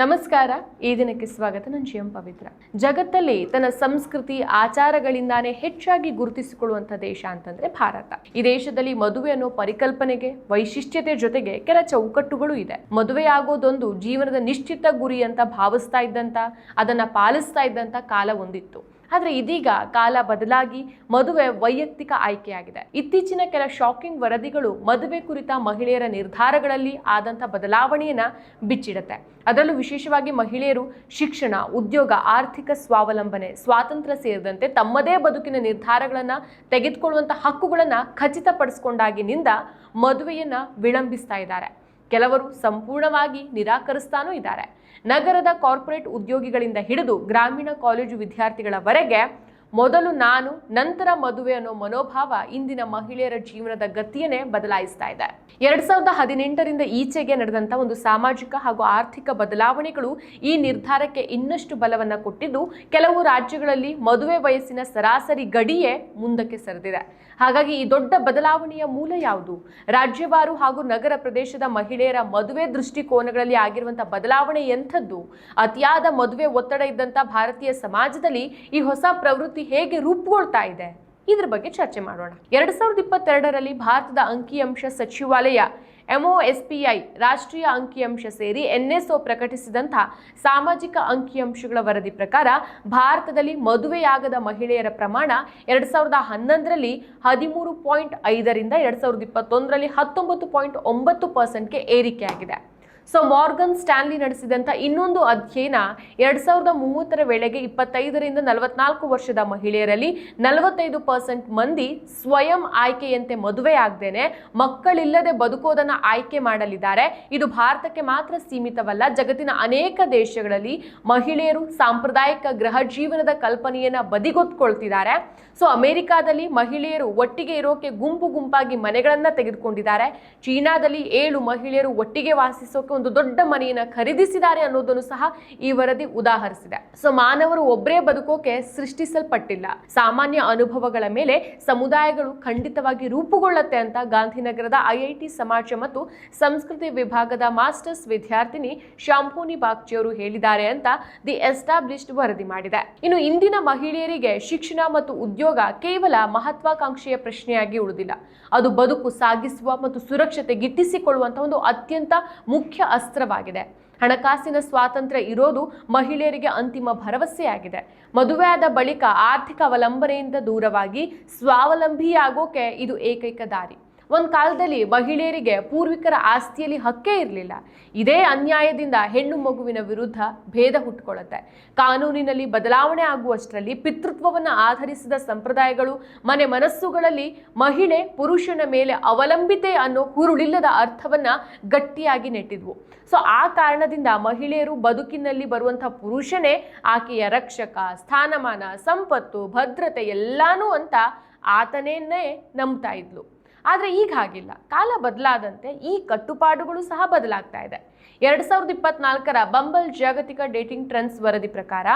ನಮಸ್ಕಾರ, ಈ ದಿನಕ್ಕೆ ಸ್ವಾಗತ. ನಾನು ಜಿ ಎಂ ಪವಿತ್ರ. ಜಗತ್ತಲ್ಲಿ ತನ್ನ ಸಂಸ್ಕೃತಿ ಆಚಾರಗಳಿಂದಾನೇ ಹೆಚ್ಚಾಗಿ ಗುರುತಿಸಿಕೊಳ್ಳುವಂಥ ದೇಶ ಅಂತಂದ್ರೆ ಭಾರತ. ಈ ದೇಶದಲ್ಲಿ ಮದುವೆ ಅನ್ನೋ ಪರಿಕಲ್ಪನೆಗೆ, ವೈಶಿಷ್ಟ್ಯತೆ ಜೊತೆಗೆ ಕೆಲ ಚೌಕಟ್ಟುಗಳು ಇದೆ. ಮದುವೆ ಆಗೋದೊಂದು ಜೀವನದ ನಿಶ್ಚಿತ ಗುರಿ ಅಂತ ಭಾವಿಸ್ತಾ ಇದ್ದಂತ, ಅದನ್ನ ಪಾಲಿಸ್ತಾ ಇದ್ದಂತ ಕಾಲ ಒಂದಿತ್ತು. ಆದ್ರೆ ಇದೀಗ ಕಾಲ ಬದಲಾಗಿ ಮದುವೆ ವೈಯಕ್ತಿಕ ಆಯ್ಕೆಯಾಗಿದೆ. ಇತ್ತೀಚಿನ ಕೆಲ ಶಾಕಿಂಗ್ ವರದಿಗಳು ಮದುವೆ ಕುರಿತ ಮಹಿಳೆಯರ ನಿರ್ಧಾರಗಳಲ್ಲಿ ಆದಂತ ಬದಲಾವಣೆಯನ್ನ ಬಿಚ್ಚಿಡುತ್ತೆ. ಅದರಲ್ಲೂ ವಿಶೇಷವಾಗಿ ಮಹಿಳೆಯರು ಶಿಕ್ಷಣ, ಉದ್ಯೋಗ, ಆರ್ಥಿಕ ಸ್ವಾವಲಂಬನೆ, ಸ್ವಾತಂತ್ರ್ಯ ಸೇರಿದಂತೆ ತಮ್ಮದೇ ಬದುಕಿನ ನಿರ್ಧಾರಗಳನ್ನು ತೆಗೆದುಕೊಳ್ಳುವಂಥ ಹಕ್ಕುಗಳನ್ನ ಖಚಿತಪಡಿಸಿಕೊಂಡಾಗಿನಿಂದ ಮದುವೆಯನ್ನು ವಿಳಂಬಿಸ್ತಾ ಇದ್ದಾರೆ. ಕೆಲವರು ಸಂಪೂರ್ಣವಾಗಿ ನಿರಾಕರಿಸ್ತಾನೂ ಇದ್ದಾರೆ. ನಗರದ ಕಾರ್ಪೊರೇಟ್ ಉದ್ಯೋಗಿಗಳಿಂದ ಹಿಡಿದು ಗ್ರಾಮೀಣ ಕಾಲೇಜು ವಿದ್ಯಾರ್ಥಿಗಳವರೆಗೆ ಮೊದಲು ನಾನು, ನಂತರ ಮದುವೆ ಅನ್ನೋ ಮನೋಭಾವ ಇಂದಿನ ಮಹಿಳೆಯರ ಜೀವನದ ಗತಿಯನ್ನೇ ಬದಲಾಯಿಸ್ತಾ ಇದೆ. ಎರಡ್ ಸಾವಿರದ ಹದಿನೆಂಟರಿಂದ ಈಚೆಗೆ ನಡೆದಂತ ಒಂದು ಸಾಮಾಜಿಕ ಹಾಗೂ ಆರ್ಥಿಕ ಬದಲಾವಣೆಗಳು ಈ ನಿರ್ಧಾರಕ್ಕೆ ಇನ್ನಷ್ಟು ಬಲವನ್ನ ಕೊಟ್ಟಿದ್ದು, ಕೆಲವು ರಾಜ್ಯಗಳಲ್ಲಿ ಮದುವೆ ವಯಸ್ಸಿನ ಸರಾಸರಿ ಗಡಿಯೇ ಮುಂದಕ್ಕೆ ಸರಿದಿದೆ. ಹಾಗಾಗಿ ಈ ದೊಡ್ಡ ಬದಲಾವಣೆಯ ಮೂಲ ಯಾವುದು? ರಾಜ್ಯವಾರು ಹಾಗೂ ನಗರ ಪ್ರದೇಶದ ಮಹಿಳೆಯರ ಮದುವೆ ದೃಷ್ಟಿಕೋನಗಳಲ್ಲಿ ಆಗಿರುವಂತಹ ಬದಲಾವಣೆ ಎಂಥದ್ದು? ಅತಿಯಾದ ಮದುವೆ ಒತ್ತಡ ಇದ್ದಂತ ಭಾರತೀಯ ಸಮಾಜದಲ್ಲಿ ಈ ಹೊಸ ಪ್ರವೃತ್ತಿ ಹೇಗೆ ರೂಪುಗೊಳ್ತಾ ಇದೆ? ಇದ್ರ ಬಗ್ಗೆ ಚರ್ಚೆ ಮಾಡೋಣ. ಎರಡ್ ಸಾವಿರದ ಇಪ್ಪತ್ತೆರಡರಲ್ಲಿ ಭಾರತದ ಅಂಕಿಅಂಶ ಸಚಿವಾಲಯ ಎಂಒಎಸ್ಪಿಐ ರಾಷ್ಟ್ರೀಯ ಅಂಕಿಅಂಶ ಸೇರಿ ಎನ್ಎಸ್ಒ ಪ್ರಕಟಿಸಿದಂಥ ಸಾಮಾಜಿಕ ಅಂಕಿಅಂಶಗಳ ವರದಿ ಪ್ರಕಾರ ಭಾರತದಲ್ಲಿ ಮದುವೆಯಾಗದ ಮಹಿಳೆಯರ ಪ್ರಮಾಣ ಎರಡು ಸಾವಿರದ ಹನ್ನೊಂದರಲ್ಲಿ ಹದಿಮೂರು ಪಾಯಿಂಟ್ ಐದರಿಂದ ಎರಡು ಸಾವಿರದ ಇಪ್ಪತ್ತೊಂದರಲ್ಲಿ ಹತ್ತೊಂಬತ್ತು ಪಾಯಿಂಟ್ ಒಂಬತ್ತು ಪರ್ಸೆಂಟ್ಗೆ ಏರಿಕೆಯಾಗಿದೆ. ಸೊ ಮಾರ್ಗನ್ ಸ್ಟ್ಯಾನ್ಲಿ ನಡೆಸಿದಂಥ ಇನ್ನೊಂದು ಅಧ್ಯಯನ ಎರಡ್ ಸಾವಿರದ ಮೂವತ್ತರ ವೇಳೆಗೆ ಇಪ್ಪತ್ತೈದರಿಂದ ನಲವತ್ನಾಲ್ಕು ವರ್ಷದ ಮಹಿಳೆಯರಲ್ಲಿ ನಲವತ್ತೈದು ಪರ್ಸೆಂಟ್ ಮಂದಿ ಸ್ವಯಂ ಆಯ್ಕೆಯಂತೆ ಮದುವೆ ಆಗ್ದೇನೆ ಮಕ್ಕಳಿಲ್ಲದೆ ಬದುಕೋದನ್ನ ಆಯ್ಕೆ ಮಾಡಲಿದ್ದಾರೆ. ಇದು ಭಾರತಕ್ಕೆ ಮಾತ್ರ ಸೀಮಿತವಲ್ಲ, ಜಗತ್ತಿನ ಅನೇಕ ದೇಶಗಳಲ್ಲಿ ಮಹಿಳೆಯರು ಸಾಂಪ್ರದಾಯಿಕ ಗೃಹ ಜೀವನದ ಕಲ್ಪನೆಯನ್ನ ಬದಿಗೊತ್ಕೊಳ್ತಿದ್ದಾರೆ. ಸೊ ಅಮೆರಿಕಾದಲ್ಲಿ ಮಹಿಳೆಯರು ಒಟ್ಟಿಗೆ ಇರೋಕೆ ಗುಂಪು ಗುಂಪಾಗಿ ಮನೆಗಳನ್ನ ತೆಗೆದುಕೊಂಡಿದ್ದಾರೆ. ಚೀನಾದಲ್ಲಿ ಏಳು ಮಹಿಳೆಯರು ಒಟ್ಟಿಗೆ ವಾಸಿಸೋಕೆ ಒಂದು ದೊಡ್ಡ ಮನೆಯನ್ನು ಖರೀದಿಸಿದ್ದಾರೆ ಅನ್ನೋದನ್ನು ಸಹ ಈ ವರದಿ ಉದಾಹರಿಸಿದೆ. ಸೊ ಮಾನವರು ಒಬ್ಬರೇ ಬದುಕೋಕೆ ಸೃಷ್ಟಿಸಲ್ಪಟ್ಟಿಲ್ಲ. ಸಾಮಾನ್ಯ ಅನುಭವಗಳ ಮೇಲೆ ಸಮುದಾಯಗಳು ಖಂಡಿತವಾಗಿ ರೂಪುಗೊಳ್ಳುತ್ತೆ ಅಂತ ಗಾಂಧಿನಗರದ ಐಐಟಿ ಸಮಾಜ ಮತ್ತು ಸಂಸ್ಕೃತಿ ವಿಭಾಗದ ಮಾಸ್ಟರ್ಸ್ ವಿದ್ಯಾರ್ಥಿನಿ ಶಾಂಭೂನಿ ಬಾಗ್ಚಿಯವರು ಹೇಳಿದ್ದಾರೆ ಅಂತ ದಿ ಎಸ್ಟಾಬ್ಲಿಷ್ಡ್ ವರದಿ ಮಾಡಿದೆ. ಇನ್ನು ಇಂದಿನ ಮಹಿಳೆಯರಿಗೆ ಶಿಕ್ಷಣ ಮತ್ತು ಉದ್ಯೋಗ ಕೇವಲ ಮಹತ್ವಾಕಾಂಕ್ಷೆಯ ಪ್ರಶ್ನೆಯಾಗಿ ಉಳಿದಿಲ್ಲ. ಅದು ಬದುಕು ಸಾಗಿಸುವ ಮತ್ತು ಸುರಕ್ಷತೆ ಗಿಟ್ಟಿಸಿಕೊಳ್ಳುವಂತಹ ಒಂದು ಅತ್ಯಂತ ಮುಖ್ಯ ಅಸ್ತ್ರವಾಗಿದೆ. ಹಣಕಾಸಿನ ಸ್ವಾತಂತ್ರ್ಯ ಇರೋದು ಮಹಿಳೆಯರಿಗೆ ಅಂತಿಮ ಭರವಸೆಯಾಗಿದೆ. ಮದುವೆಯಾದ ಬಳಿಕ ಆರ್ಥಿಕ ಅವಲಂಬನೆಯಿಂದ ದೂರವಾಗಿ ಸ್ವಾವಲಂಬಿಯಾಗೋಕೆ ಇದು ಏಕೈಕ ದಾರಿ. ಒಂದು ಕಾಲದಲ್ಲಿ ಮಹಿಳೆಯರಿಗೆ ಪೂರ್ವಿಕರ ಆಸ್ತಿಯಲ್ಲಿ ಹಕ್ಕೇ ಇರಲಿಲ್ಲ. ಇದೇ ಅನ್ಯಾಯದಿಂದ ಹೆಣ್ಣು ಮಗುವಿನ ವಿರುದ್ಧ ಭೇದ ಹುಟ್ಟುಕೊಳ್ಳುತ್ತೆ ಕಾನೂನಿನಲ್ಲಿ ಬದಲಾವಣೆ ಆಗುವಷ್ಟರಲ್ಲಿ ಪಿತೃತ್ವವನ್ನು ಆಧರಿಸಿದ ಸಂಪ್ರದಾಯಗಳು, ಮನೆ ಮನಸ್ಸುಗಳಲ್ಲಿ ಮಹಿಳೆ ಪುರುಷನ ಮೇಲೆ ಅವಲಂಬಿತೆ ಅನ್ನೋ ಹುರುಳಿಲ್ಲದ ಅರ್ಥವನ್ನ ಗಟ್ಟಿಯಾಗಿ ನೆಟ್ಟಿದ್ವು. ಸೊ ಆ ಕಾರಣದಿಂದ ಮಹಿಳೆಯರು ಬದುಕಿನಲ್ಲಿ ಬರುವಂಥ ಪುರುಷನೇ ಆಕೆಯ ರಕ್ಷಕ, ಸ್ಥಾನಮಾನ, ಸಂಪತ್ತು, ಭದ್ರತೆ ಎಲ್ಲಾನು ಅಂತ ಆತನೇನೇ ನಂಬ್ತಾ ಇದ್ಲು. ಆದರೆ ಈಗ ಹಾಗಿಲ್ಲ. ಕಾಲ ಬದಲಾದಂತೆ ಈ ಕಟ್ಟುಪಾಡುಗಳು ಸಹ ಬದಲಾಗ್ತಾ ಇದೆ. ಎರಡ್ ಸಾವಿರದ ಇಪ್ಪತ್ನಾಲ್ಕರ ಬಂಬಲ್ ಜಾಗತಿಕ ಡೇಟಿಂಗ್ ಟ್ರೆಂಡ್ಸ್ ವರದಿ ಪ್ರಕಾರ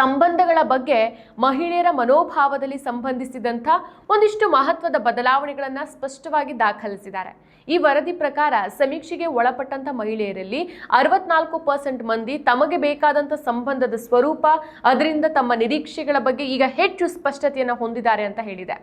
ಸಂಬಂಧಗಳ ಬಗ್ಗೆ ಮಹಿಳೆಯರ ಮನೋಭಾವದಲ್ಲಿ ಸಂಬಂಧಿಸಿದಂಥ ಒಂದಿಷ್ಟು ಮಹತ್ವದ ಬದಲಾವಣೆಗಳನ್ನು ಸ್ಪಷ್ಟವಾಗಿ ದಾಖಲಿಸಿದ್ದಾರೆ. ಈ ವರದಿ ಪ್ರಕಾರ ಸಮೀಕ್ಷೆಗೆ ಒಳಪಟ್ಟಂತ ಮಹಿಳೆಯರಲ್ಲಿ ಅರವತ್ನಾಲ್ಕು ಪರ್ಸೆಂಟ್ ಮಂದಿ ತಮಗೆ ಬೇಕಾದಂಥ ಸಂಬಂಧದ ಸ್ವರೂಪ, ಅದರಿಂದ ತಮ್ಮ ನಿರೀಕ್ಷೆಗಳ ಬಗ್ಗೆ ಈಗ ಹೆಚ್ಚು ಸ್ಪಷ್ಟತೆಯನ್ನು ಹೊಂದಿದ್ದಾರೆ ಅಂತ ಹೇಳಿದೆ.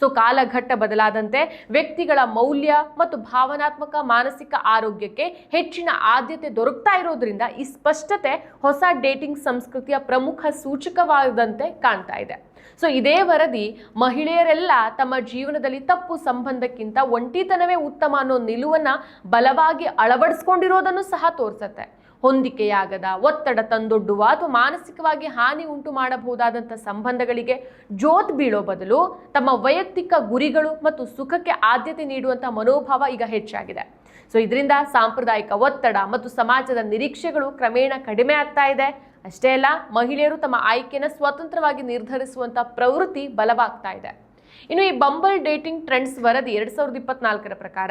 ಸೊ ಕಾಲಘಟ್ಟ ಬದಲಾದಂತೆ ವ್ಯಕ್ತಿಗಳ ಮೌಲ್ಯ ಮತ್ತು ಭಾವನಾತ್ಮಕ, ಮಾನಸಿಕ ಆರೋಗ್ಯಕ್ಕೆ ಹೆಚ್ಚಿನ ಆದ್ಯತೆ ದೊರಕ್ತಾ ಇರೋದ್ರಿಂದ ಈ ಸ್ಪಷ್ಟತೆ ಹೊಸ ಡೇಟಿಂಗ್ ಸಂಸ್ಕೃತಿಯ ಪ್ರಮುಖ ಸೂಚಕವಾದಂತೆ ಕಾಣ್ತಾ ಇದೆ. ಸೊ ಇದೇ ವರದಿ ಮಹಿಳೆಯರೆಲ್ಲ ತಮ್ಮ ಜೀವನದಲ್ಲಿ ತಪ್ಪು ಸಂಬಂಧಕ್ಕಿಂತ ಒಂಟಿತನವೇ ಉತ್ತಮ ಅನ್ನೋ ನಿಲುವನ್ನ ಬಲವಾಗಿ ಅಳವಡಿಸ್ಕೊಂಡಿರೋದನ್ನು ಸಹ ತೋರಿಸುತ್ತೆ. ಹೊಂದಿಕೆಯಾಗದ, ಒತ್ತಡ ತಂದೊಡ್ಡುವ ಅಥವಾ ಮಾನಸಿಕವಾಗಿ ಹಾನಿ ಉಂಟು ಮಾಡಬಹುದಾದಂಥ ಸಂಬಂಧಗಳಿಗೆ ಜೋತ್ ಬೀಳೋ ಬದಲು ತಮ್ಮ ವೈಯಕ್ತಿಕ ಗುರಿಗಳು ಮತ್ತು ಸುಖಕ್ಕೆ ಆದ್ಯತೆ ನೀಡುವಂಥ ಮನೋಭಾವ ಈಗ ಹೆಚ್ಚಾಗಿದೆ. ಸೊ ಇದರಿಂದ ಸಾಂಪ್ರದಾಯಿಕ ಒತ್ತಡ ಮತ್ತು ಸಮಾಜದ ನಿರೀಕ್ಷೆಗಳು ಕ್ರಮೇಣ ಕಡಿಮೆ ಆಗ್ತಾ ಇದೆ. ಅಷ್ಟೇ ಅಲ್ಲ ಮಹಿಳೆಯರು ತಮ್ಮ ಆಯ್ಕೆಯನ್ನು ಸ್ವತಂತ್ರವಾಗಿ ನಿರ್ಧರಿಸುವಂಥ ಪ್ರವೃತ್ತಿ ಬಲವಾಗ್ತಾ ಇದೆ. ಇನ್ನು ಈ ಬಂಬಲ್ ಡೇಟಿಂಗ್ ಟ್ರೆಂಡ್ಸ್ ವರದಿ ಎರಡ್ ಸಾವಿರದ ಇಪ್ಪತ್ನಾಲ್ಕರ ಪ್ರಕಾರ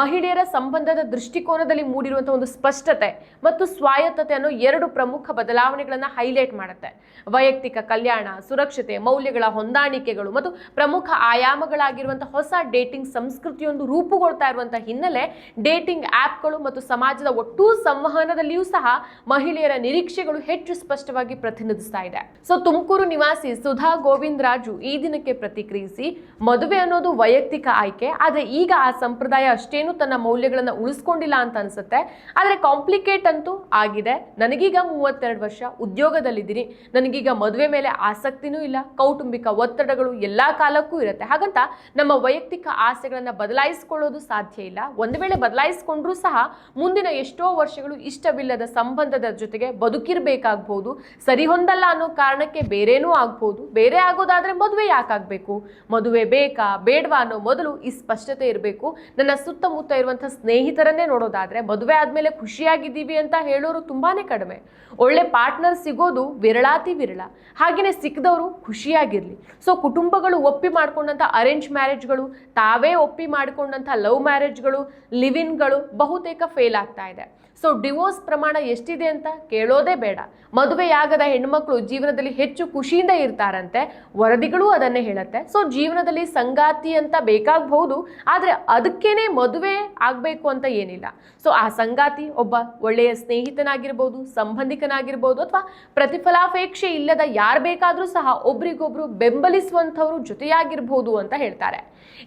ಮಹಿಳೆಯರ ಸಂಬಂಧದ ದೃಷ್ಟಿಕೋನದಲ್ಲಿ ಮೂಡಿರುವಂತಹ ಒಂದು ಸ್ಪಷ್ಟತೆ ಮತ್ತು ಸ್ವಾಯತ್ತತೆ ಅನ್ನೋ ಎರಡು ಪ್ರಮುಖ ಬದಲಾವಣೆಗಳನ್ನ ಹೈಲೈಟ್ ಮಾಡುತ್ತೆ. ವೈಯಕ್ತಿಕ ಕಲ್ಯಾಣ, ಸುರಕ್ಷತೆ, ಮೌಲ್ಯಗಳ ಹೊಂದಾಣಿಕೆಗಳು ಮತ್ತು ಪ್ರಮುಖ ಆಯಾಮಗಳಾಗಿರುವಂತಹ ಹೊಸ ಡೇಟಿಂಗ್ ಸಂಸ್ಕೃತಿಯೊಂದು ರೂಪುಗೊಳ್ತಾ ಇರುವಂತಹ ಹಿನ್ನೆಲೆ ಡೇಟಿಂಗ್ ಆ್ಯಪ್ಗಳು ಮತ್ತು ಸಮಾಜದ ಒಟ್ಟು ಸಂವಹನದಲ್ಲಿಯೂ ಸಹ ಮಹಿಳೆಯರ ನಿರೀಕ್ಷೆಗಳು ಹೆಚ್ಚು ಸ್ಪಷ್ಟವಾಗಿ ಪ್ರತಿನಿಧಿಸ್ತಾ ಇದೆ. ಸೊ ತುಮಕೂರು ನಿವಾಸಿ ಸುಧಾ ಗೋವಿಂದ್ ರಾಜು ಈ ದಿನಕ್ಕೆ ಪ್ರತಿಕ್ರಿಯಿಸಿ ಮದುವೆ ಅನ್ನೋದು ವೈಯಕ್ತಿಕ ಆಯ್ಕೆ, ಆದರೆ ಈಗ ಆ ಸಂಪ್ರದಾಯ ಅಷ್ಟೇನು ತನ್ನ ಮೌಲ್ಯಗಳನ್ನು ಉಳಿಸ್ಕೊಂಡಿಲ್ಲ ಅಂತ ಅನ್ಸುತ್ತೆ. ಆದರೆ ಕಾಂಪ್ಲಿಕೇಟ್ ಅಂತೂ ಆಗಿದೆ. ನನಗೀಗ ಮೂವತ್ತೆರಡು ವರ್ಷ, ಉದ್ಯೋಗದಲ್ಲಿದ್ದೀನಿ. ನನಗೀಗ ಮದುವೆ ಮೇಲೆ ಆಸಕ್ತಿನೂ ಇಲ್ಲ, ಕೌಟುಂಬಿಕ ಒತ್ತಡಗಳು ಎಲ್ಲಾ ಕಾಲಕ್ಕೂ ಇರುತ್ತೆ. ಹಾಗಂತ ನಮ್ಮ ವೈಯಕ್ತಿಕ ಆಸೆಗಳನ್ನು ಬದಲಾಯಿಸಿಕೊಳ್ಳೋದು ಸಾಧ್ಯ ಇಲ್ಲ. ಒಂದು ವೇಳೆ ಬದಲಾಯಿಸಿಕೊಂಡ್ರೂ ಸಹ ಮುಂದಿನ ಎಷ್ಟೋ ವರ್ಷಗಳು ಇಷ್ಟವಿಲ್ಲದ ಸಂಬಂಧದ ಜೊತೆಗೆ ಬದುಕಿರಬೇಕಾಗ್ಬೋದು. ಸರಿ ಹೊಂದಲ್ಲ ಅನ್ನೋ ಕಾರಣಕ್ಕೆ ಬೇರೇನೂ ಆಗ್ಬೋದು. ಬೇರೆ ಆಗೋದಾದ್ರೆ ಮದುವೆ ಯಾಕಾಗಬೇಕು? ಮದುವೆ ಬೇಕಾ, ಬೇಡವಾ ಅನ್ನೋ ಮೊದಲು ಈ ಸ್ಪಷ್ಟತೆ ಇರಬೇಕು. ನನ್ನ ಸುತ್ತಮುತ್ತ ಇರುವಂಥ ಸ್ನೇಹಿತರನ್ನೇ ನೋಡೋದಾದರೆ ಮದುವೆ ಆದಮೇಲೆ ಖುಷಿಯಾಗಿದ್ದೀವಿ ಅಂತ ಹೇಳೋರು ತುಂಬಾ ಕಡಿಮೆ. ಒಳ್ಳೆ ಪಾರ್ಟ್ನರ್ ಸಿಗೋದು ವಿರಳಾತಿ ವಿರಳ. ಹಾಗೆಯೇ ಸಿಕ್ಕದವರು ಖುಷಿಯಾಗಿರಲಿ. ಸೊ ಕುಟುಂಬಗಳು ಒಪ್ಪಿ ಮಾಡ್ಕೊಂಡಂಥ ಅರೇಂಜ್ ಮ್ಯಾರೇಜ್ಗಳು ತಾವೇ ಒಪ್ಪಿ ಮಾಡಿಕೊಂಡಂಥ ಲವ್ ಮ್ಯಾರೇಜ್ಗಳು ಲಿವಿನ್ಗಳು ಬಹುತೇಕ ಫೇಲ್ ಆಗ್ತಾ ಇದೆ. ಸೊ ಡಿವೋರ್ಸ್ ಪ್ರಮಾಣ ಎಷ್ಟಿದೆ ಅಂತ ಕೇಳೋದೇ ಬೇಡ. ಮದುವೆಯಾಗದ ಹೆಣ್ಮಕ್ಳು ಜೀವನದಲ್ಲಿ ಹೆಚ್ಚು ಖುಷಿಯಿಂದ ಇರ್ತಾರಂತೆ, ವರದಿಗಳು ಅದನ್ನೇ ಹೇಳುತ್ತೆ. ಸೊ ಜೀವನದಲ್ಲಿ ಸಂಗಾತಿ ಅಂತ ಬೇಕಾಗಬಹುದು, ಆದರೆ ಅದಕ್ಕೇನೆ ಮದುವೆ ಆಗಬೇಕು ಅಂತ ಏನಿಲ್ಲ. ಸೊ ಆ ಸಂಗಾತಿ ಒಬ್ಬ ಒಳ್ಳೆಯ ಸ್ನೇಹಿತನಾಗಿರ್ಬೋದು, ಸಂಬಂಧಿಕನಾಗಿರ್ಬೋದು, ಅಥವಾ ಪ್ರತಿಫಲಾಪೇಕ್ಷೆ ಇಲ್ಲದ ಯಾರು ಬೇಕಾದರೂ ಸಹ ಒಬ್ರಿಗೊಬ್ರು ಬೆಂಬಲಿಸುವಂಥವ್ರು ಜೊತೆಯಾಗಿರ್ಬೋದು ಅಂತ ಹೇಳ್ತಾರೆ.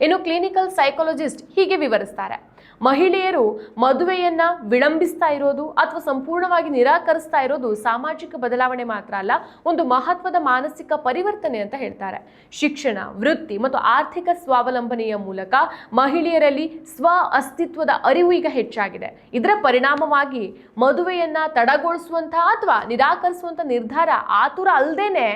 ಇನ್ನು ಕ್ಲಿನಿಕಲ್ ಸೈಕಾಲಜಿಸ್ಟ್ ಹೀಗೆ ವಿವರಿಸ್ತಾರೆ. ಮಹಿಳೆಯರು ಮದುವೆಯನ್ನ ವಿಳಂಬಿಸ್ತಾ ಇರೋದು ಅಥವಾ ಸಂಪೂರ್ಣವಾಗಿ ನಿರಾಕರಿಸ್ತಾ ಇರೋದು ಸಾಮಾಜಿಕ ಬದಲಾವಣೆ ಮಾತ್ರ ಅಲ್ಲ, ಒಂದು ಮಹತ್ವದ ಮಾನಸಿಕ ಪರಿವರ್ತನೆ ಅಂತ ಹೇಳ್ತಾರೆ. ಶಿಕ್ಷಣ, ವೃತ್ತಿ ಮತ್ತು ಆರ್ಥಿಕ ಸ್ವಾವಲಂಬನೆಯ ಮೂಲಕ ಮಹಿಳೆಯರಲ್ಲಿ ಸ್ವ ಅಸ್ತಿತ್ವದ ಅರಿವು ಈಗ ಹೆಚ್ಚಾಗಿದೆ. ಇದರ ಪರಿಣಾಮವಾಗಿ ಮದುವೆಯನ್ನ ತಡಗೊಳಿಸುವಂತಹ ಅಥವಾ ನಿರಾಕರಿಸುವಂತಹ ನಿರ್ಧಾರ ಆತುರ ಅಲ್ಲದೇನೆ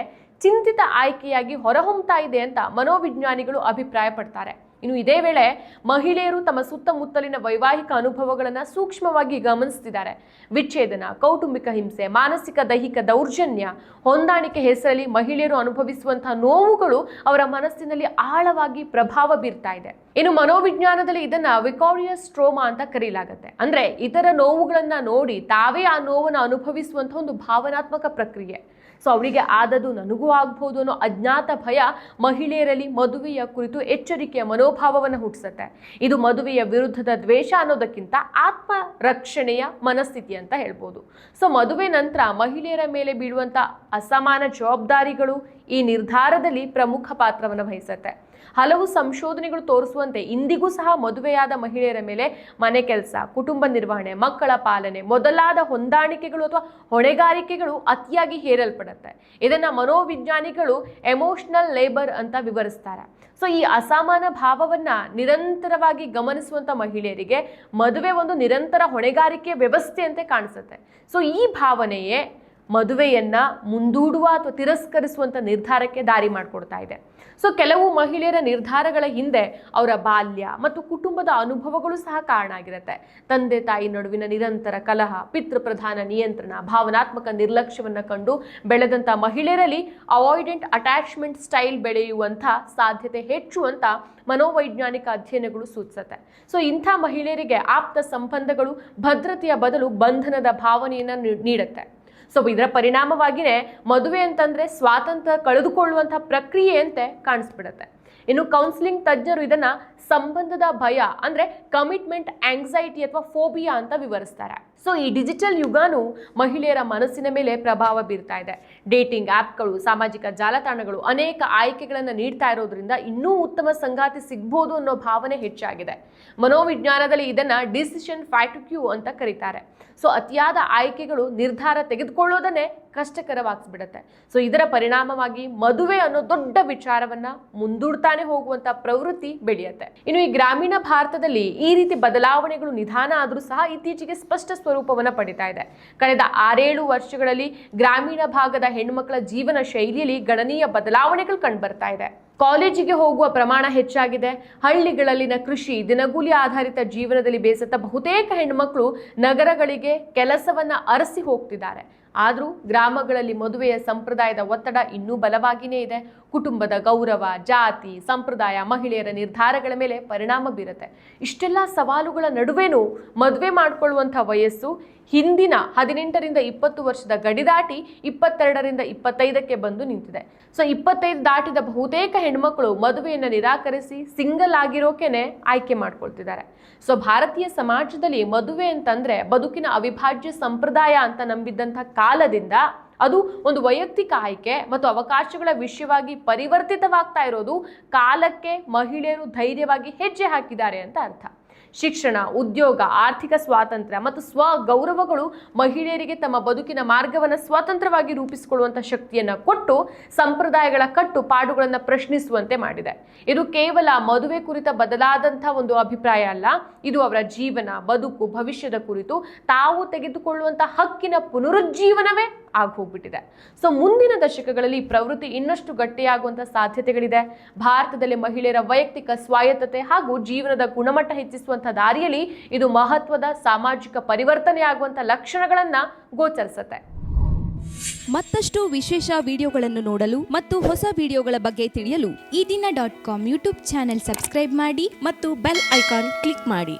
ಚಿಂತಿತ ಆಯ್ಕೆಯಾಗಿ ಹೊರಹೊಮ್ತಾ ಇದೆ ಅಂತ ಮನೋವಿಜ್ಞಾನಿಗಳು ಅಭಿಪ್ರಾಯ ಪಡ್ತಾರೆ ಇನ್ನು ಇದೇ ವೇಳೆ ಮಹಿಳೆಯರು ತಮ್ಮ ಸುತ್ತಮುತ್ತಲಿನ ವೈವಾಹಿಕ ಅನುಭವಗಳನ್ನು ಸೂಕ್ಷ್ಮವಾಗಿ ಗಮನಿಸ್ತಿದ್ದಾರೆ. ವಿಚ್ಛೇದನ, ಕೌಟುಂಬಿಕ ಹಿಂಸೆ, ಮಾನಸಿಕ, ದೈಹಿಕ ದೌರ್ಜನ್ಯ, ಹೊಂದಾಣಿಕೆ ಹೆಸರಲ್ಲಿ ಮಹಿಳೆಯರು ಅನುಭವಿಸುವಂತಹ ನೋವುಗಳು ಅವರ ಮನಸ್ಸಿನಲ್ಲಿ ಆಳವಾಗಿ ಪ್ರಭಾವ ಬೀರ್ತಾ ಇದೆ. ಇನ್ನು ಮನೋವಿಜ್ಞಾನದಲ್ಲಿ ಇದನ್ನ ವಿಕೋರಿಯಸ್ ಸ್ಟ್ರೋಮಾ ಅಂತ ಕರೀಲಾಗುತ್ತೆ. ಅಂದ್ರೆ ಇತರ ನೋವುಗಳನ್ನ ನೋಡಿ ತಾವೇ ಆ ನೋವನ್ನು ಅನುಭವಿಸುವಂತಹ ಒಂದು ಭಾವನಾತ್ಮಕ ಪ್ರಕ್ರಿಯೆ. ಸೊ, ಅವರಿಗೆ ಆದದ್ದು ನನಗೂ ಆಗ್ಬಹುದು ಅನ್ನೋ ಅಜ್ಞಾತ ಭಯ ಮಹಿಳೆಯರಲ್ಲಿ ಮದುವೆಯ ಕುರಿತು ಎಚ್ಚರಿಕೆಯ ಮನೋಭಾವವನ್ನು ಹುಟ್ಟಿಸುತ್ತೆ. ಇದು ಮದುವೆಯ ವಿರುದ್ಧದ ದ್ವೇಷ ಅನ್ನೋದಕ್ಕಿಂತ ಆತ್ಮ ರಕ್ಷಣೆಯ ಮನಸ್ಥಿತಿ ಅಂತ ಹೇಳ್ಬೋದು. ಸೊ ಮದುವೆ ನಂತರ ಮಹಿಳೆಯರ ಮೇಲೆ ಬೀಳುವಂಥ ಅಸಮಾನ ಜವಾಬ್ದಾರಿಗಳು ಈ ನಿರ್ಧಾರದಲ್ಲಿ ಪ್ರಮುಖ ಪಾತ್ರವನ್ನು ವಹಿಸುತ್ತೆ. ಹಲವು ಸಂಶೋಧನೆಗಳು ತೋರಿಸುವಂತೆ ಇಂದಿಗೂ ಸಹ ಮದುವೆಯಾದ ಮಹಿಳೆಯರ ಮೇಲೆ ಮನೆ ಕೆಲಸ, ಕುಟುಂಬ ನಿರ್ವಹಣೆ, ಮಕ್ಕಳ ಪಾಲನೆ ಮೊದಲಾದ ಹೊಂದಾಣಿಕೆಗಳು ಅಥವಾ ಹೊಣೆಗಾರಿಕೆಗಳು ಅತಿಯಾಗಿ ಹೇರಲ್ಪಡುತ್ತೆ. ಇದನ್ನ ಮನೋವಿಜ್ಞಾನಿಗಳು ಎಮೋಷನಲ್ ಲೇಬರ್ ಅಂತ ವಿವರಿಸ್ತಾರೆ. ಸೊ ಈ ಅಸಮಾನ ಭಾವವನ್ನ ನಿರಂತರವಾಗಿ ಗಮನಿಸುವಂತ ಮಹಿಳೆಯರಿಗೆ ಮದುವೆ ಒಂದು ನಿರಂತರ ಹೊಣೆಗಾರಿಕೆ ವ್ಯವಸ್ಥೆಯಂತೆ ಕಾಣಿಸುತ್ತೆ. ಸೊ ಈ ಭಾವನೆಯೇ ಮದುವೆಯನ್ನ ಮುಂದೂಡುವ ಅಥವಾ ತಿರಸ್ಕರಿಸುವಂತ ನಿರ್ಧಾರಕ್ಕೆ ದಾರಿ ಮಾಡಿಕೊಡ್ತಾ ಇದೆ. ಸೊ ಕೆಲವು ಮಹಿಳೆಯರ ನಿರ್ಧಾರಗಳ ಹಿಂದೆ ಅವರ ಬಾಲ್ಯ ಮತ್ತು ಕುಟುಂಬದ ಅನುಭವಗಳು ಸಹ ಕಾರಣ ಆಗಿರುತ್ತೆ. ತಂದೆ, ತಾಯಿ ನಡುವಿನ ನಿರಂತರ ಕಲಹ, ಪಿತೃಪ್ರಧಾನ ನಿಯಂತ್ರಣ, ಭಾವನಾತ್ಮಕ ನಿರ್ಲಕ್ಷ್ಯವನ್ನು ಕಂಡು ಬೆಳೆದಂಥ ಮಹಿಳೆಯರಲ್ಲಿ ಅವಾಯ್ಡೆಂಟ್ ಅಟ್ಯಾಚ್ಮೆಂಟ್ ಸ್ಟೈಲ್ ಬೆಳೆಯುವಂಥ ಸಾಧ್ಯತೆ ಹೆಚ್ಚು ಅಂತ ಮನೋವೈಜ್ಞಾನಿಕ ಅಧ್ಯಯನಗಳು ಸೂಚಿಸುತ್ತೆ. ಸೊ ಇಂಥ ಮಹಿಳೆಯರಿಗೆ ಆಪ್ತ ಸಂಬಂಧಗಳು ಭದ್ರತೆಯ ಬದಲು ಬಂಧನದ ಭಾವನೆಯನ್ನು ನೀಡುತ್ತೆ. ಸೊ ಇದರ ಪರಿಣಾಮವಾಗಿಯೇ ಮದುವೆ ಅಂತಂದರೆ ಸ್ವಾತಂತ್ರ್ಯ ಕಳೆದುಕೊಳ್ಳುವಂಥ ಪ್ರಕ್ರಿಯೆಯಂತೆ ಕಾಣಿಸ್ಬಿಡುತ್ತೆ. ಇನ್ನು ಕೌನ್ಸಿಲಿಂಗ್ ತಜ್ಞರು ಇದನ್ನ ಸಂಬಂಧದ ಭಯ, ಅಂದ್ರೆ ಕಮಿಟ್ಮೆಂಟ್ ಆಂಗ್ಸೈಟಿ ಅಥವಾ ಫೋಬಿಯಾ ಅಂತ ವಿವರಿಸ್ತಾರೆ. ಸೊ ಈ ಡಿಜಿಟಲ್ ಯುಗಾನು ಮಹಿಳೆಯರ ಮನಸ್ಸಿನ ಮೇಲೆ ಪ್ರಭಾವ ಬೀರ್ತಾ ಇದೆ. ಡೇಟಿಂಗ್ ಆ್ಯಪ್ಗಳು ಸಾಮಾಜಿಕ ಜಾಲತಾಣಗಳು ಅನೇಕ ಆಯ್ಕೆಗಳನ್ನು ನೀಡ್ತಾ ಇರೋದ್ರಿಂದ ಇನ್ನೂ ಉತ್ತಮ ಸಂಗಾತಿ ಸಿಗ್ಬೋದು ಅನ್ನೋ ಭಾವನೆ ಹೆಚ್ಚಾಗಿದೆ. ಮನೋವಿಜ್ಞಾನದಲ್ಲಿ ಇದನ್ನ ಡಿಸಿಷನ್ ಫ್ಯಾಟಿಕ್ಯೂ ಅಂತ ಕರೀತಾರೆ. ಸೊ ಅತಿಯಾದ ಆಯ್ಕೆಗಳು ನಿರ್ಧಾರ ತೆಗೆದುಕೊಳ್ಳೋದನ್ನೇ ಕಷ್ಟಕರವಾಗಿಸ್ಬಿಡುತ್ತೆ ಸೊ ಇದರ ಪರಿಣಾಮವಾಗಿ ಮದುವೆ ಅನ್ನೋ ದೊಡ್ಡ ವಿಚಾರವನ್ನ ಮುಂದೂಡ್ತಾನೆ ಹೋಗುವಂತ ಪ್ರವೃತ್ತಿ ಬೆಳೆಯುತ್ತೆ. ಇನ್ನು ಈ ಗ್ರಾಮೀಣ ಭಾರತದಲ್ಲಿ ಈ ರೀತಿ ಬದಲಾವಣೆಗಳು ನಿಧಾನ ಆದರೂ ಸಹ ಇತ್ತೀಚೆಗೆ ಸ್ಪಷ್ಟ ಸ್ವರೂಪವನ್ನ ಪಡಿತಾ ಇದೆ. ಕಳೆದ ಆರೇಳು ವರ್ಷಗಳಲ್ಲಿ ಗ್ರಾಮೀಣ ಭಾಗದ ಹೆಣ್ಣುಮಕ್ಕಳ ಜೀವನ ಶೈಲಿಯಲ್ಲಿ ಗಣನೀಯ ಬದಲಾವಣೆಗಳು ಕಂಡುಬರ್ತಾ ಇದೆ. ಕಾಲೇಜಿಗೆ ಹೋಗುವ ಪ್ರಮಾಣ ಹೆಚ್ಚಾಗಿದೆ. ಹಳ್ಳಿಗಳಲ್ಲಿನ ಕೃಷಿ, ದಿನಗೂಲಿ ಆಧಾರಿತ ಜೀವನದಲ್ಲಿ ಬೇಸತ್ತ ಬಹುತೇಕ ಹೆಣ್ಣುಮಕ್ಕಳು ನಗರಗಳಿಗೆ ಕೆಲಸವನ್ನ ಅರಸಿ ಹೋಗ್ತಿದ್ದಾರೆ. ಆದರೂ ಗ್ರಾಮಗಳಲ್ಲಿ ಮದುವೆಯ ಸಂಪ್ರದಾಯದ ಒತ್ತಡ ಇನ್ನೂ ಬಲವಾಗಿಯೇ ಇದೆ. ಕುಟುಂಬದ ಗೌರವ, ಜಾತಿ, ಸಂಪ್ರದಾಯ, ಮಹಿಳೆಯರ ನಿರ್ಧಾರಗಳ ಮೇಲೆ ಪರಿಣಾಮ ಬೀರುತ್ತೆ. ಇಷ್ಟೆಲ್ಲ ಸವಾಲುಗಳ ನಡುವೆನೂ ಮದುವೆ ಮಾಡಿಕೊಳ್ಳುವಂಥ ವಯಸ್ಸು ಹಿಂದಿನ ಹದಿನೆಂಟರಿಂದ ಇಪ್ಪತ್ತು ವರ್ಷದ ಗಡಿ ದಾಟಿ ಇಪ್ಪತ್ತೆರಡರಿಂದ ಇಪ್ಪತ್ತೈದಕ್ಕೆ ಬಂದು ನಿಂತಿದೆ. ಸೊ, ಇಪ್ಪತ್ತೈದು ದಾಟಿದ ಬಹುತೇಕ ಹೆಣ್ಮಕ್ಳು ಮದುವೆಯನ್ನು ನಿರಾಕರಿಸಿ ಸಿಂಗಲ್ ಆಗಿರೋಕೆನೆ ಆಯ್ಕೆ ಮಾಡ್ಕೊಳ್ತಿದ್ದಾರೆ. ಸೊ, ಭಾರತೀಯ ಸಮಾಜದಲ್ಲಿ ಮದುವೆ ಅಂತಂದ್ರೆ ಬದುಕಿನ ಅವಿಭಾಜ್ಯ ಸಂಪ್ರದಾಯ ಅಂತ ನಂಬಿದ್ದಂಥ ಕಾಲದಿಂದ ಅದು ಒಂದು ವೈಯಕ್ತಿಕ ಆಯ್ಕೆ ಮತ್ತು ಅವಕಾಶಗಳ ವಿಷಯವಾಗಿ ಪರಿವರ್ತಿತವಾಗ್ತಾ ಇರೋದು ಕಾಲಕ್ಕೆ ಮಹಿಳೆಯರು ಧೈರ್ಯವಾಗಿ ಹೆಜ್ಜೆ ಹಾಕಿದ್ದಾರೆ ಅಂತ ಅರ್ಥ. ಶಿಕ್ಷಣ, ಉದ್ಯೋಗ, ಆರ್ಥಿಕ ಸ್ವಾತಂತ್ರ್ಯ ಮತ್ತು ಸ್ವ ಗೌರವಗಳು ಮಹಿಳೆಯರಿಗೆ ತಮ್ಮ ಬದುಕಿನ ಮಾರ್ಗವನ್ನು ಸ್ವತಂತ್ರವಾಗಿ ರೂಪಿಸಿಕೊಳ್ಳುವಂಥ ಶಕ್ತಿಯನ್ನು ಕೊಟ್ಟು ಸಂಪ್ರದಾಯಗಳ ಕಟ್ಟು ಪಾಡುಗಳನ್ನು ಪ್ರಶ್ನಿಸುವಂತೆ ಮಾಡಿದೆ. ಇದು ಕೇವಲ ಮದುವೆ ಕುರಿತ ಬದಲಾದಂಥ ಒಂದು ಅಭಿಪ್ರಾಯ ಅಲ್ಲ. ಇದು ಅವರ ಜೀವನ, ಬದುಕು, ಭವಿಷ್ಯದ ಕುರಿತು ತಾವು ತೆಗೆದುಕೊಳ್ಳುವಂಥ ಹಕ್ಕಿನ ಪುನರುಜ್ಜೀವನವೇ ಆಗಿ ಹೋಗ್ಬಿಟ್ಟಿದೆ ಸೊ ಮುಂದಿನ ದಶಕಗಳಲ್ಲಿ ಪ್ರವೃತ್ತಿ ಇನ್ನಷ್ಟು ಗಟ್ಟಿಯಾಗುವಂಥ ಸಾಧ್ಯತೆಗಳಿದೆ. ಭಾರತದಲ್ಲಿ ಮಹಿಳೆಯರ ವೈಯಕ್ತಿಕ ಸ್ವಾಯತ್ತತೆ ಹಾಗೂ ಜೀವನದ ಗುಣಮಟ್ಟ ಹೆಚ್ಚಿಸುವಂಥ ದಾರಿಯಲ್ಲಿ ಇದು ಮಹತ್ವದ ಸಾಮಾಜಿಕ ಪರಿವರ್ತನೆ ಆಗುವಂಥ ಲಕ್ಷಣಗಳನ್ನು ಗೋಚರಿಸುತ್ತೆ. ಮತ್ತಷ್ಟು ವಿಶೇಷ ವಿಡಿಯೋಗಳನ್ನು ನೋಡಲು ಮತ್ತು ಹೊಸ ವಿಡಿಯೋಗಳ ಬಗ್ಗೆ ತಿಳಿಯಲು Ee Dina dot com YouTube channel subscribe ಮಾಡಿ ಮತ್ತು ಬೆಲ್ ಐಕಾನ್ ಕ್ಲಿಕ್ ಮಾಡಿ.